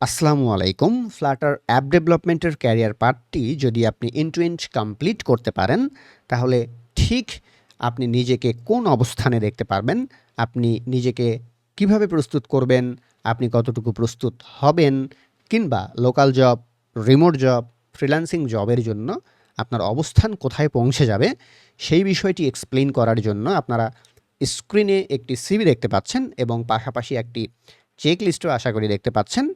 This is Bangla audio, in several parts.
আসসালামু আলাইকুম। ফ্লাটার অ্যাপ ডেভেলপমেন্টের ক্যারিয়ার পার্টটি যদি আপনি এন্ড টু কমপ্লিট করতে পারেন, তাহলে ঠিক আপনি নিজেকে কোন অবস্থানে দেখতে পারবেন, আপনি নিজেকে কীভাবে প্রস্তুত করবেন, আপনি কতটুকু প্রস্তুত হবেন, কিংবা local job remote job freelancing জবের জন্য আপনার অবস্থান কোথায় পৌঁছে যাবে, সেই বিষয়টি এক্সপ্লেন করার জন্য আপনারা স্ক্রিনে একটি সিভি দেখতে পাচ্ছেন এবং পাশাপাশি একটি চেক লিস্টও আশা করি দেখতে পাচ্ছেন।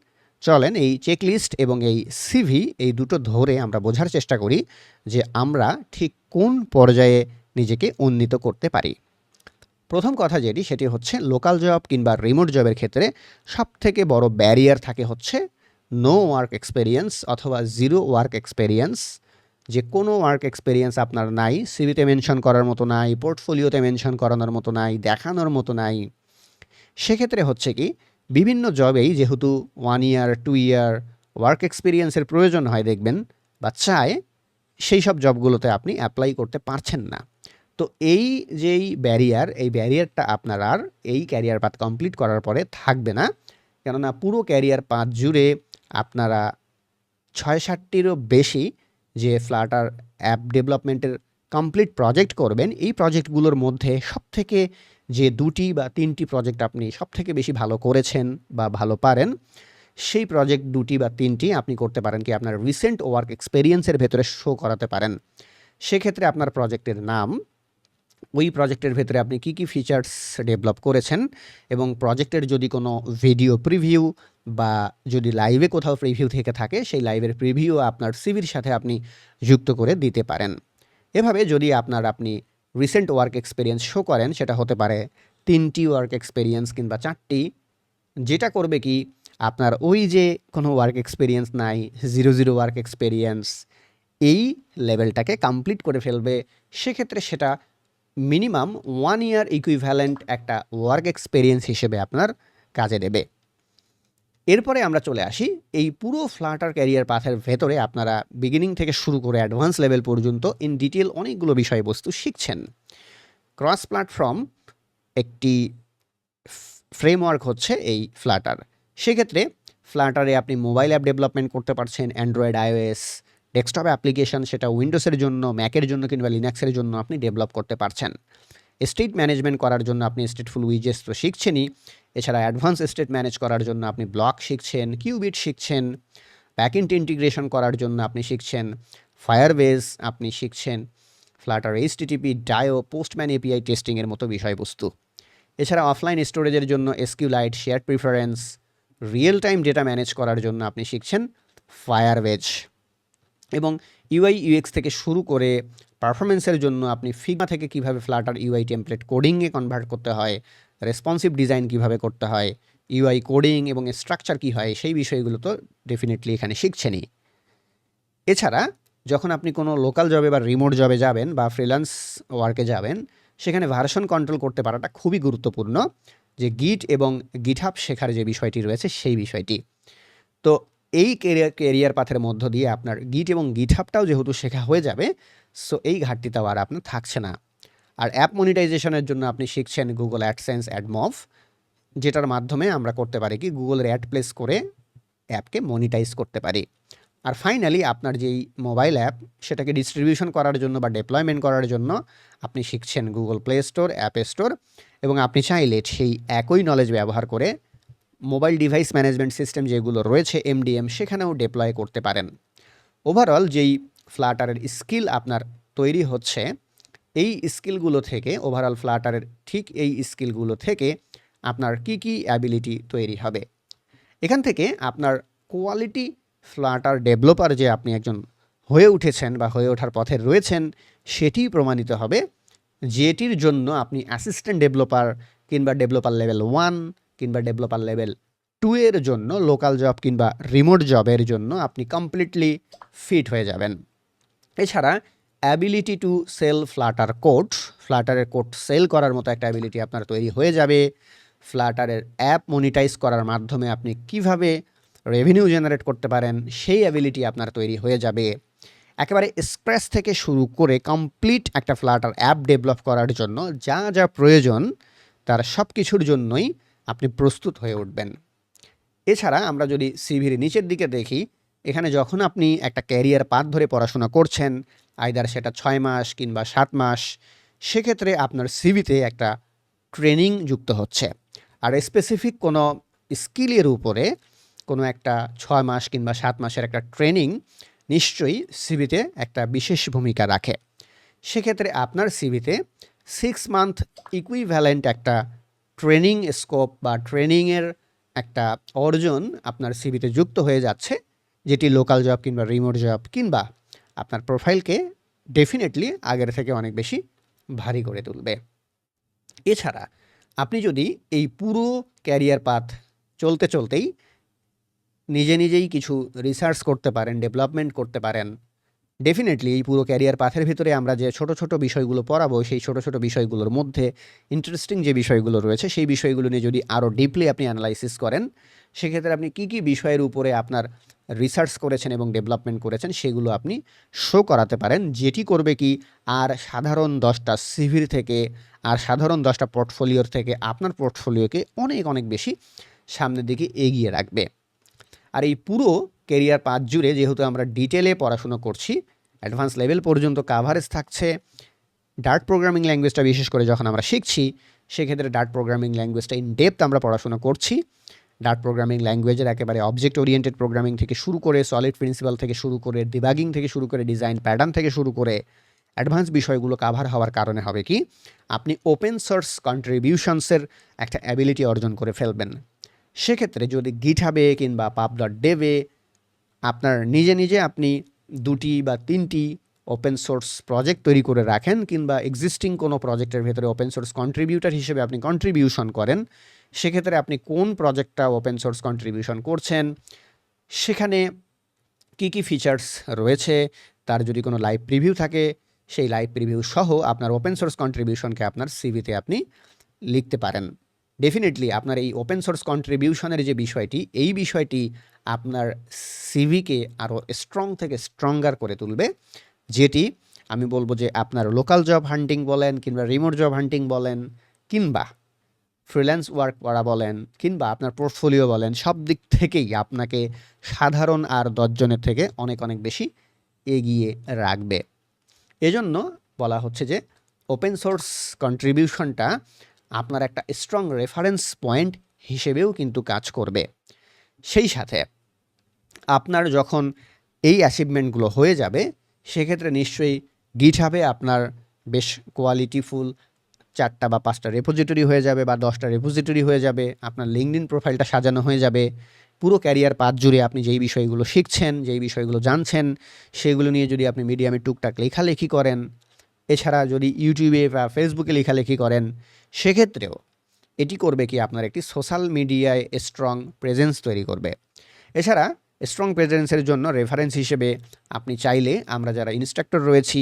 চলেন এই চেক লিস্ট এবং এই সিভি এই দুটো ধরে আমরা বোঝার চেষ্টা করি যে আমরা ঠিক কোন পর্যায়ে নিজেকে উন্নীত করতে পারি। প্রথম কথা যেটি, সেটি হচ্ছে লোকাল জব কিংবা রিমোট জবের ক্ষেত্রে সবথেকে বড় ব্যারিয়ার থাকে হচ্ছে নো ওয়ার্ক এক্সপেরিয়েন্স অথবা জিরো ওয়ার্ক এক্সপেরিয়েন্স যে কোনো ওয়ার্ক এক্সপেরিয়েন্স আপনার নাই সিভিতে মেনশন করার মতো নাই পোর্টফোলিওতে মেনশন করানোর মতো নাই, দেখানোর মতো নাই। সেক্ষেত্রে হচ্ছে কি বিভিন্ন জবেই যেহেতু one year two year work এক্সপিরিয়েন্সের প্রয়োজন হয় দেখবেন বা চায় সেই সব জবগুলোতে আপনি অ্যাপ্লাই করতে পারছেন না। তো এই যেই ব্যারিয়ার এই ব্যারিয়ারটা আপনার আর এই ক্যারিয়ার পাথ কমপ্লিট করার পরে থাকবে না। কেননা পুরো ক্যারিয়ার পাথ জুড়ে আপনারা ছয় ষাটটিরও বেশি যে ফ্লাটার অ্যাপ ডেভেলপমেন্টের কমপ্লিট প্রজেক্ট করবেন, এই প্রজেক্টগুলোর মধ্যে সবথেকে যে দুটি বা তিনটি প্রজেক্ট আপনি সবথেকে বেশি ভালো করেছেন বা ভালো পারেন, সেই প্রজেক্ট দুটি বা তিনটি আপনি করতে পারেন কি আপনার রিসেন্ট ওয়ার্ক এক্সপেরিয়েন্সের ভেতরে শো করাতে পারেন। সেক্ষেত্রে আপনার প্রজেক্টের নাম, ওই প্রজেক্টের ভেতরে আপনি কী কী ফিচার্স ডেভেলপ করেছেন এবং প্রজেক্টের যদি কোনো ভিডিও প্রিভিউ বা যদি লাইভে কোথাও প্রিভিউ থেকে থাকে, সেই লাইভের প্রিভিউ আপনার সিভির সাথে আপনি যুক্ত করে দিতে পারেন। এভাবে যদি আপনার আপনি রিসেন্ট ওয়ার্ক এক্সপিরিয়েন্স শো করেন, সেটা হতে পারে তিনটি ওয়ার্ক এক্সপিরিয়েন্স কিংবা চারটি, যেটা করবে কি, আপনার ওই যে কোনো ওয়ার্ক এক্সপিরিয়েন্স নাই জিরো জিরো ওয়ার্ক এক্সপিরিয়েন্স এই লেভেলটাকে কমপ্লিট করে ফেলবে, সেক্ষেত্রে সেটা মিনিমাম ওয়ান ইয়ার ইকুইভ্যালেন্ট একটা ওয়ার্ক এক্সপিরিয়েন্স হিসেবে আপনার কাজে দেবে। এরপরে আমরা চলে আসি। এই পুরো ফ্লাটার ক্যারিয়ার পাথের ভেতরে আপনারা বিগিনিং থেকে শুরু করে অ্যাডভান্স লেভেল পর্যন্ত ইন ডিটেল অনেকগুলো বিষয়বস্তু শিখছেন। ক্রস প্ল্যাটফর্ম একটি ফ্রেমওয়ার্ক হচ্ছে এই ফ্লাটার সেক্ষেত্রে ফ্লাটারে আপনি মোবাইল অ্যাপ ডেভেলপমেন্ট করতে পারছেন অ্যান্ড্রয়েড আইওএস ডেস্কটপ অ্যাপ্লিকেশন সেটা উইন্ডোজের জন্য ম্যাকের জন্য কিংবা লিনাক্সের জন্য আপনি ডেভেলপ করতে পারছেন। স্টেট ম্যানেজমেন্ট করার জন্য আপনি স্টেটফুল উইজেস তো শিখছেনই। এছাড়া অ্যাডভান্স স্টেট ম্যানেজ করার জন্য আপনি ব্লক শিখছেন, কিউবিট শিখছেন ব্যাকএন্ড ইন্টিগ্রেশন করার জন্য আপনি শিখছেন ফায়ারবেজ আপনি শিখছেন Flutter HTTP Dio Postman API টেস্টিংয়ের মতো বিষয়বস্তু। এছাড়া অফলাইন স্টোরেজের জন্য SQLite share preference real time data manage করার জন্য আপনি শিখছেন ফায়ারবেজ এবং ইউআই ইউএক্স থেকে শুরু করে পারফরমেন্সের জন্য আপনি ফিগমা থেকে কীভাবে ফ্লাটার ইউআই টেমপ্লেট কোডিংয়ে কনভার্ট করতে হয় রেসপন্সিভ ডিজাইন কীভাবে করতে হয় ইউআই কোডিং এবং স্ট্রাকচার কী হয়, সেই বিষয়গুলো তো ডেফিনেটলি এখানে শিখছেনই। এছাড়া যখন আপনি কোনো লোকাল জবে বা রিমোট জবে যাবেন বা ফ্রিল্যান্স ওয়ার্কে যাবেন, সেখানে ভার্সন কন্ট্রোল করতে পারাটা খুবই গুরুত্বপূর্ণ যে গিট এবং গিটহাব শেখার যে বিষয়টি রয়েছে, সেই বিষয়টি। তো এই কেরিয়ার কেরিয়ার পাথের মধ্য দিয়ে আপনার গিট এবং গিটহাবটাও যেহেতু শেখা হয়ে যাবে সো এই ঘাটতিটাও আর আপনার থাকছে না। আর অ্যাপ মনিটাইজেশনের জন্য আপনি শিখছেন গুগল অ্যাডসেন্স অ্যাডমভ যেটার মাধ্যমে আমরা করতে পারি কি গুগলের অ্যাড প্লেস করে অ্যাপকে মনিটাইজ করতে পারি। আর ফাইনালি আপনার যেই মোবাইল অ্যাপ, সেটাকে ডিস্ট্রিবিউশন করার জন্য বা ডেপ্লয়মেন্ট করার জন্য আপনি শিখছেন Google Play Store App Store এবং আপনি চাইলে সেই একই নলেজ ব্যবহার করে মোবাইল ডিভাইস ম্যানেজমেন্ট সিস্টেম যেগুলো রয়েছে এমডিএম সেখানেও ডেপ্লয় করতে পারেন। ওভারঅল যেই ফ্লাটারের স্কিল আপনার তৈরি হচ্ছে এই স্কিলগুলো থেকে ওভারঅল ফ্লাটারের ঠিক এই স্কিলগুলো থেকে আপনার কি কি অ্যাবিলিটি তৈরি হবে? এখান থেকে আপনার কোয়ালিটি ফ্লাটার ডেভেলপার যে আপনি একজন হয়ে উঠেছেন বা হয়ে ওঠার পথে রয়েছেন সেটি প্রমাণিত হবে। যেটির জন্য আপনি অ্যাসিস্ট্যান্ট ডেভেলপার কিংবা ডেভেলপার লেভেল ওয়ান কিংবা ডেভেলপার লেভেল টু এর জন্য লোকাল জব কিংবা রিমোট জবের জন্য আপনি কমপ্লিটলি ফিট হয়ে যাবেন। এছাড়া ability to sell Flutter code ফ্লাটারের code sell করার মতো একটা অ্যাবিলিটি আপনার তৈরি হয়ে যাবে। ফ্লাটারের অ্যাপ মনিটাইজ করার মাধ্যমে আপনি কীভাবে রেভিনিউ জেনারেট করতে পারেন, সেই অ্যাবিলিটি আপনার তৈরি হয়ে যাবে। একেবারে স্ক্র্যাচ থেকে শুরু করে কমপ্লিট একটা ফ্লাটার অ্যাপ ডেভেলপ করার জন্য যা যা প্রয়োজন, তার সব কিছুর জন্যই আপনি প্রস্তুত হয়ে উঠবেন। এছাড়া আমরা যদি সিভির নিচের দিকে দেখি, এখানে যখন আপনি একটা ক্যারিয়ার পাথ ধরে পড়াশোনা করছেন আইদার সেটা ছয় মাস কিংবা সাত মাস, সেক্ষেত্রে আপনার সিভিতে একটা ট্রেনিং যুক্ত হচ্ছে। আর স্পেসিফিক কোনো স্কিলের উপরে কোনো একটা ছয় মাস কিংবা সাত মাসের একটা ট্রেনিং নিশ্চয়ই সিভিতে একটা বিশেষ ভূমিকা রাখে। সেক্ষেত্রে আপনার সিভিতে সিক্স মান্থ ইকুইভ্যালেন্ট একটা ট্রেনিং স্কোপ বা ট্রেনিংয়ের একটা অর্জন আপনার সিভিতে যুক্ত হয়ে যাচ্ছে, যেটি লোকাল জব কিংবা রিমোট জব কিংবা আপনার প্রোফাইলকে ডেফিনেটলি আগের থেকে অনেক বেশি ভারী করে তুলবে। এছাড়া আপনি যদি এই পুরো ক্যারিয়ার পাথ চলতে চলতেই নিজে নিজেই কিছু রিসার্চ করতে পারেন, ডেভেলপমেন্ট করতে পারেন, ডেফিনেটলি এই পুরো ক্যারিয়ার পাথের ভিতরে আমরা যে ছোট ছোট বিষয়গুলো পড়াবো, সেই ছোট ছোট বিষয়গুলোর মধ্যে ইন্টারেস্টিং যে বিষয়গুলো রয়েছে, সেই বিষয়গুলো নিয়ে যদি আরও ডিপলি আপনি অ্যানালাইসিস করেন, সেক্ষেত্রে আপনি কী কী বিষয়ের উপরে আপনার রিসার্চ করেছেন এবং ডেভেলপমেন্ট করেছেন, সেগুলো আপনি শো করাতে পারেন। যেটি করবে কি, আর সাধারণ দশটা সিভির থেকে, আর সাধারণ দশটা পোর্টফোলিওর থেকে আপনার পোর্টফোলিওকে অনেক অনেক বেশি সামনের দিকে এগিয়ে রাখবে। আর এই পুরো কেরিয়ার পাঁচ জুড়ে যেহেতু আমরা ডিটেলে পড়াশুনো করছি অ্যাডভান্স লেভেল পর্যন্ত কাভারেজ থাকছে ডার্ট প্রোগ্রামিং ল্যাঙ্গুয়েজটা বিশেষ করে যখন আমরা শিখছি, সেক্ষেত্রে ডার্ট প্রোগ্রামিং ল্যাঙ্গুয়েজটা ইন ডেপথ আমরা পড়াশোনা করছি। ডার্ট প্রোগ্রামিং ল্যাঙ্গুয়েজের একেবারে অবজেক্ট ওরিয়েন্টেড প্রোগ্রামিং থেকে শুরু করে সলিড প্রিন্সিপাল থেকে শুরু করে ডিবাগিং থেকে শুরু করে ডিজাইন প্যাটার্ন থেকে শুরু করে অ্যাডভান্স বিষয়গুলো কাভার হওয়ার কারণে হবে কি? আপনি ওপেন সোর্স কন্ট্রিবিউশনসের একটা অ্যাবিলিটি অর্জন করে ফেলবেন। সেক্ষেত্রে যদি গিঠাবে কিংবা পাপ ডট ডেভে আপনার নিজে নিজে আপনি দুটি বা তিনটি ওপেন সোর্স প্রজেক্ট তৈরি করে রাখেন কিংবা এক্সিস্টিং কোনো প্রজেক্টের ভেতরে ওপেন সোর্স কন্ট্রিবিউটার হিসেবে আপনি কন্ট্রিবিউশন করেন সেক্ষেত্রে আপনি কোন প্রজেক্টটা ওপেন সোর্স কন্ট্রিবিউশন করছেন? সেখানে কী কী ফিচার্স রয়েছে? তার যদি কোনো লাইভ প্রিভিউ থাকে, সেই লাইভ প্রিভিউ সহ আপনার ওপেন সোর্স কন্ট্রিবিউশনকে আপনার সিভিতে আপনি লিখতে পারেন। ডেফিনেটলি আপনার এই ওপেন সোর্স কন্ট্রিবিউশনের যে বিষয়টি, এই বিষয়টি আপনার সিভিকে আরও স্ট্রং থেকে স্ট্রঙ্গার করে তুলবে। যেটি আমি বলব যে আপনার লোকাল জব হান্টিং বলেন কিংবা রিমোট জব হান্টিং বলেন কিংবা ফ্রিল্যান্স ওয়ার্ক করা বলেন কিংবা আপনার পোর্টফোলিও বলেন, সব দিক থেকেই আপনাকে সাধারণ আর দশজনের থেকে অনেক অনেক বেশি এগিয়ে রাখবে। এজন্য বলা হচ্ছে যে ওপেন সোর্স কন্ট্রিবিউশনটা আপনার একটা স্ট্রং রেফারেন্স পয়েন্ট হিসেবেও কিন্তু কাজ করবে। সেই সাথে আপনার যখন এই অ্যাচিভমেন্টগুলো হয়ে যাবে, সেক্ষেত্রে নিশ্চয়ই গিট হবে আপনার বেশ কোয়ালিটিফুল চারটা বা পাঁচটা রেপোজিটরি হয়ে যাবে বা দশটা রেপোজিটরি হয়ে যাবে, আপনার লিঙ্কডিন প্রোফাইলটা সাজানো হয়ে যাবে, পুরো ক্যারিয়ার পাথ জুড়ে আপনি যেই বিষয়গুলো শিখছেন, যেই বিষয়গুলো জানছেন, সেগুলো নিয়ে যদি আপনি মিডিয়ামে টুকটাক লেখালেখি করেন, এছাড়া যদি ইউটিউবে বা ফেসবুকে লেখালেখি করেন, সেক্ষেত্রেও এটি করবে কি? আপনার একটি সোশ্যাল মিডিয়ায় স্ট্রং প্রেজেন্স তৈরি করবে। এছাড়া স্ট্রং প্রেজেন্সের জন্য রেফারেন্স হিসেবে আপনি চাইলে আমরা যারা ইনস্ট্রাক্টর রয়েছি,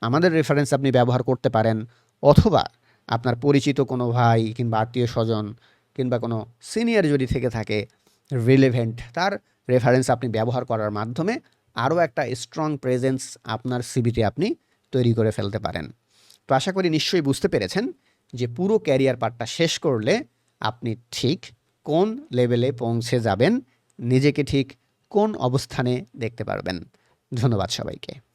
আমাদের রেফারেন্স আপনি ব্যবহার করতে পারেন, অথবা আপনার পরিচিত কোনো ভাই কিংবা আত্মীয় স্বজন কিংবা কোনো সিনিয়র যদি থেকে থাকে রিলেভেন্ট তার রেফারেন্স আপনি ব্যবহার করার মাধ্যমে আরও একটা স্ট্রং প্রেজেন্স আপনার সিবিতে আপনি তৈরি করে ফেলতে পারেন। তো আশা করি নিশ্চয়ই বুঝতে পেরেছেন যে পুরো ক্যারিয়ার পার্টটা শেষ করলে আপনি ঠিক কোন লেভেলে পৌঁছে যাবেন, নিজেকে ঠিক কোন অবস্থানে দেখতে পারবেন। ধন্যবাদ সবাইকে।